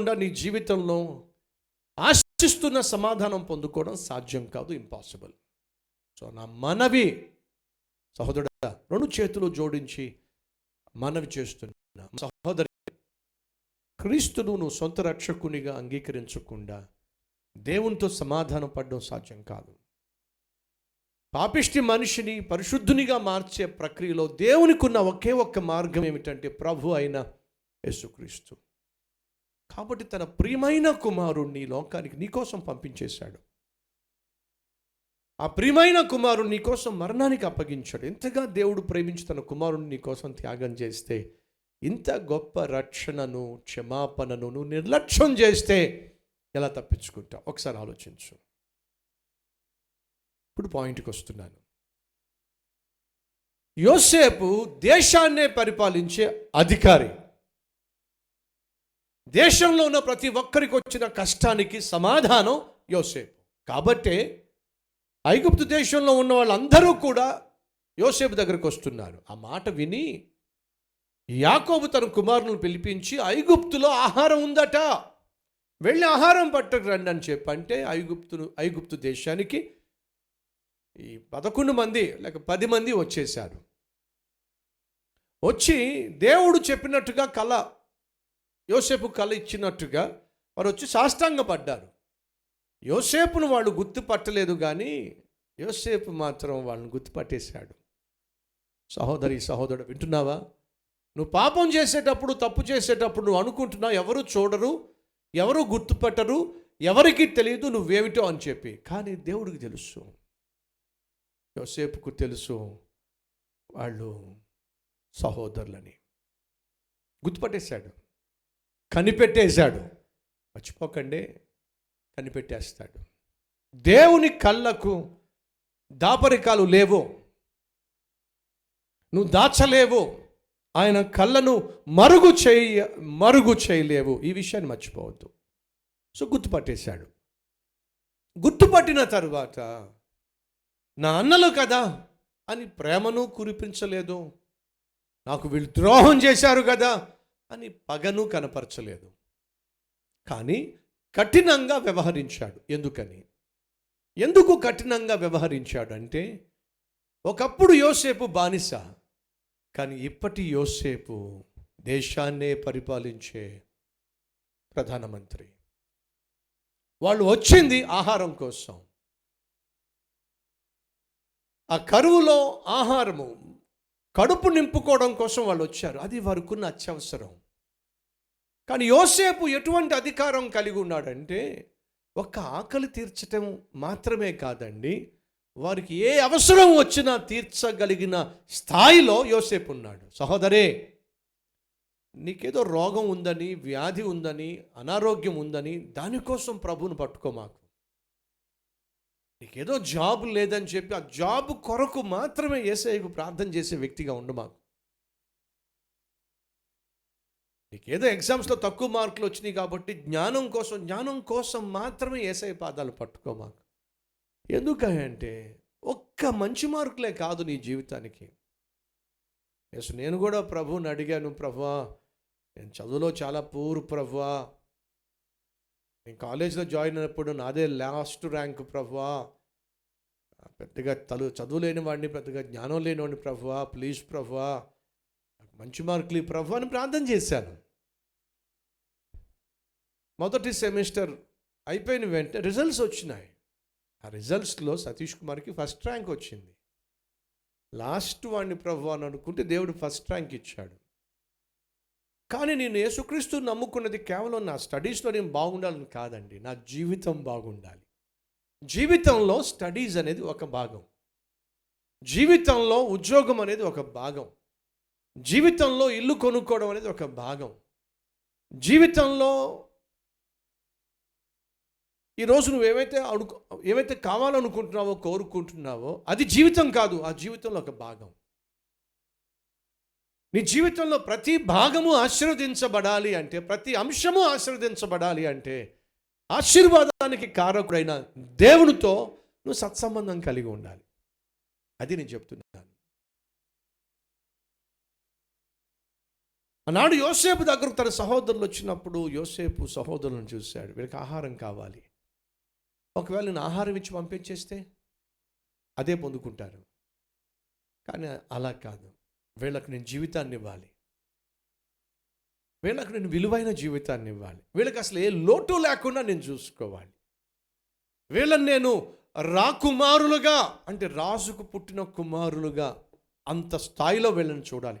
లేకుండా నీ జీవితంలో ఆశిస్తున్న సమాధానం పొందుకోవడం సాధ్యం కాదు ఇంపాసిబుల్ సో నా మనవి సహోదరుడా రెండు చేతులు జోడించి మనవి చేస్తున్నా సహోదరి క్రీస్తును నువ్వు సొంత రక్షకునిగా అంగీకరించకుండా దేవునితో సమాధానం పడడం సాధ్యం కాదు. పాపిష్టి మనిషిని పరిశుద్ధునిగా మార్చే ప్రక్రియలో దేవునికి ఉన్న ఒకే ఒక్క మార్గం ఏమిటంటే ప్రభు అయిన యేసుక్రీస్తు. కాబట్టి తన ప్రియమైన కుమారుణ్ణి లోకానికి నీకోసం పంపించేశాడు. ఆ ప్రియమైన కుమారుడు నీకోసం మరణానికి అప్పగించాడు. ఎంతగా దేవుడు ప్రేమించి తన కుమారుని నీకోసం త్యాగం చేస్తే ఇంత గొప్ప రక్షణను క్షమాపణను నువ్వు నిర్లక్ష్యం చేస్తే ఎలా తప్పించుకుంటావు? ఒకసారి ఆలోచించు. ఇప్పుడు పాయింట్కి వస్తున్నాను. యోసేపు దేశాన్నే పరిపాలించే అధికారి. దేశంలో ఉన్న ప్రతి ఒక్కరికి వచ్చిన కష్టానికి సమాధానం యోసేపు. కాబట్టే ఐగుప్తు దేశంలో ఉన్న వాళ్ళందరూ కూడా యోసేపు దగ్గరకు వస్తున్నారు. ఆ మాట విని యాకోబు తన కుమారులను పిలిపించి ఐగుప్తులో ఆహారం ఉందట. వెళ్ళి ఆహారం పట్టకు రండి అని చెప్పంటే ఐగుప్తును ఐగుప్తు దేశానికి ఈ పదకొండు మంది లేక పది మంది వచ్చేశారు. వచ్చి దేవుడు చెప్పినట్టుగా కళ యోసేపు కళ ఇచ్చినట్టుగా వారు వచ్చి సాష్టాంగపడ్డారు. యోసేపును వాళ్ళు గుర్తుపట్టలేదు కానీ యోసేపు మాత్రం వాళ్ళని గుర్తుపట్టేశాడు. సహోదరి సహోదరుడు వింటున్నావా? నువ్వు పాపం చేసేటప్పుడు తప్పు చేసేటప్పుడు నువ్వు అనుకుంటున్నావు ఎవరు చూడరు ఎవరు గుర్తుపట్టరు ఎవరికి తెలియదు నువ్వేమిటో అని చెప్పి. కానీ దేవుడికి తెలుసు. యోసేపుకు తెలుసు వాళ్ళు సహోదరులని. గుర్తుపట్టేశాడు. కనిపెట్టేశాడు. మర్చిపోకండి కనిపెట్టేస్తాడు. దేవుని కళ్ళకు దాపరికాలు లేవు. నువ్వు దాచలేవు. ఆయన కళ్ళను మరుగు చేయ మరుగు చేయలేవు. ఈ విషయాన్ని మర్చిపోవద్దు. సో గుర్తుపట్టేశాడు. గుర్తుపట్టిన తరువాత నా అన్నలు కదా అని ప్రేమను కురిపించలేదు. నాకు వీళ్ళు ద్రోహం చేశారు కదా అని పగను కనపరచలేదు. కానీ కఠినంగా వ్యవహరించాడు. ఎందుకని? ఎందుకు కఠినంగా వ్యవహరించాడు అంటే ఒకప్పుడు యోసేపు బానిస కానీ ఇప్పటి యోసేపు దేశాన్నే పరిపాలించే ప్రధానమంత్రి. వాళ్ళు వచ్చింది ఆహారం కోసం. ఆ కరువులో ఆహారము కడుపు నింపుకోవడం కోసం వాళ్ళు వచ్చారు. అది వారికున్న అత్యవసరం. కానీ యోసేపు ఎటువంటి అధికారం కలిగి ఉన్నాడంటే ఒక్క ఆకలి తీర్చటం మాత్రమే కాదండి. వారికి ఏ అవసరం వచ్చినా తీర్చగలిగిన స్థాయిలో యోసేపు ఉన్నాడు. సహోదరే నీకేదో రోగం ఉందని వ్యాధి ఉందని అనారోగ్యం ఉందని దానికోసం ప్రభువును పట్టుకో మాకు. నీకేదో జాబ్ లేదని చెప్పి ఆ జాబ్ కొరకు మాత్రమే ఏసఐకు ప్రార్థన చేసే వ్యక్తిగా ఉండు మాకు. నీకేదో ఎగ్జామ్స్లో తక్కువ మార్కులు వచ్చినాయి కాబట్టి జ్ఞానం కోసం జ్ఞానం కోసం మాత్రమే ఏసఐ పాదాలు పట్టుకో మాకు. ఎందుకంటే ఒక్క మంచి మార్కులే కాదు నీ జీవితానికి. ఎస్ నేను కూడా ప్రభువుని అడిగాను ప్రభువా నేను చదువులో చాలా పూర్ ప్రభువా నేను కాలేజీలో జాయిన్ అయినప్పుడు నాదే లాస్ట్ ర్యాంక్ ప్రభువా పెద్దగా తలు చదువు లేని వాడిని పెద్దగా జ్ఞానం లేనివాడిని ప్రభువా ప్లీజ్ ప్రభువా మంచి మార్కులు ఈ ప్రభు అని ప్రార్థన చేశాను. మొదటి సెమిస్టర్ అయిపోయిన వెంటనే రిజల్ట్స్ వచ్చినాయి. ఆ రిజల్ట్స్లో సతీష్ కుమార్కి ఫస్ట్ ర్యాంక్ వచ్చింది. లాస్ట్ వాడిని ప్రభు అని అనుకుంటే దేవుడు ఫస్ట్ ర్యాంక్ ఇచ్చాడు. కానీ నేను యేసుక్రీస్తు నమ్ముకున్నది కేవలం నా స్టడీస్లో నేను బాగుండాలని కాదండి నా జీవితం బాగుండాలి. జీవితంలో స్టడీస్ అనేది ఒక భాగం. జీవితంలో ఉద్యోగం అనేది ఒక భాగం. జీవితంలో ఇల్లు కొనుక్కోవడం అనేది ఒక భాగం. జీవితంలో ఈరోజు నువ్వు ఏమైతే అడుగు ఏమైతే కావాలనుకుంటున్నావో కోరుకుంటున్నావో అది జీవితం కాదు ఆ జీవితంలో ఒక భాగం. నీ జీవితంలో ప్రతి భాగము ఆశీర్వదించబడాలి అంటే ప్రతి అంశము ఆశీర్వదించబడాలి అంటే ఆశీర్వాదానికి కారకుడైన దేవునితో నువ్వు సత్సంబంధం కలిగి ఉండాలి. అది నేను చెప్తున్నాను ఆనాడు యోసేపు దగ్గరకు తన సహోదరులు వచ్చినప్పుడు యోసేపు సహోదరులను చూశాడు. వీళ్ళకి ఆహారం కావాలి. ఒకవేళ నేను ఆహారం ఇచ్చి పంపించేస్తే అదే పొందుకుంటారు. కానీ అలా కాదు. వీళ్ళకి నేను జీవితాన్ని ఇవ్వాలి. వీళ్ళకు నేను విలువైన జీవితాన్ని ఇవ్వాలి. వీళ్ళకి అసలు ఏ లోటు లేకుండా నేను చూసుకోవాలి. వీళ్ళని నేను రాకుమారులుగా అంటే రాజుకు పుట్టిన కుమారులుగా అంత స్థాయిలో వీళ్ళని చూడాలి.